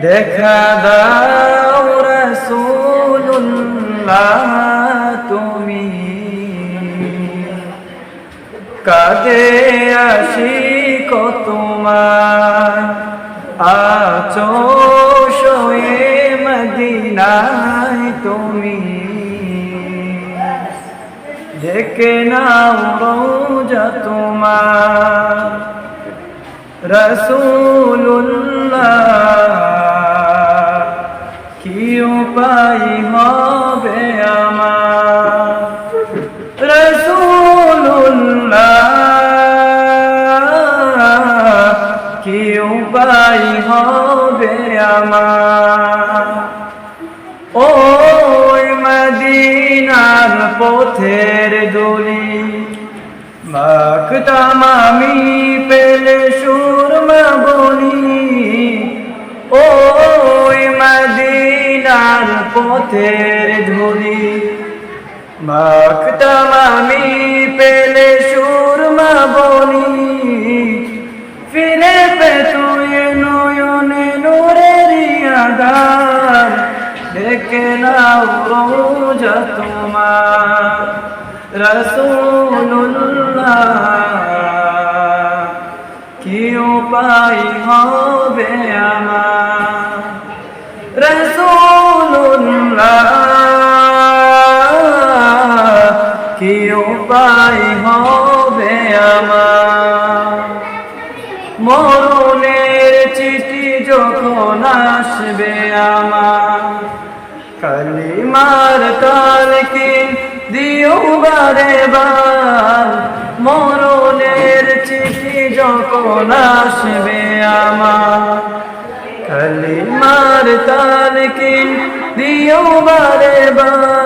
দেখা দাও রসুল্লাহ তুমি। কাঁদে আসি তোমার। আছো শোয়ে মদিনায় তুমি। ডেকে নাও রোজা তোমার। রসুল্লাহ উপায় হবে আমার। রসুল্লাহ কি উপায় হবে আমার। ওই মদিনার পথের দলি মাখতাম মাখতাম আমি পেলে সুরমা বলি ফিরে পে তুই নয়নে নোরের আধার। দেখে নাও রোজা তোমার রসুল্লাহ কি উপায় হবে আমার? রসুল্লাহ উপায় হবে আমার। মরণের চিঠি যখন আসবে আমার, কালিমার কালকে দিও বারে বার। মরণের চিঠি যখন আসবে আমার, কালিমার কালকে দিও বারে বার।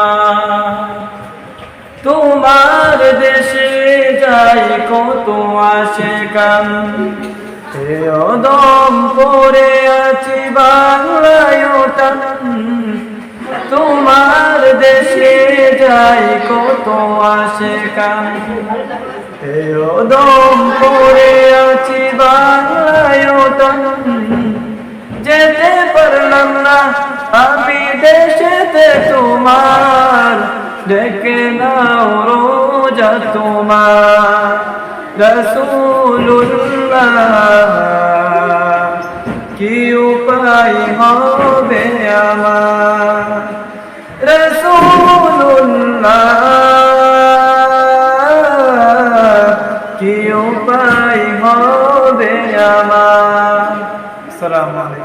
কান দম পরে আছি বাংলায় তোমার দেশে যাই কত আসে কান দম পরে আছি বাংলায় যেতে পারলাম না, আমি দেশেতে তোমার। ডেকে নাও রোজা তোমার। রসুল্লাহ কি উপায় হবে আমার? রসুল্লাহ কি উপায় হবে আমার? সালাম আলাইকুম।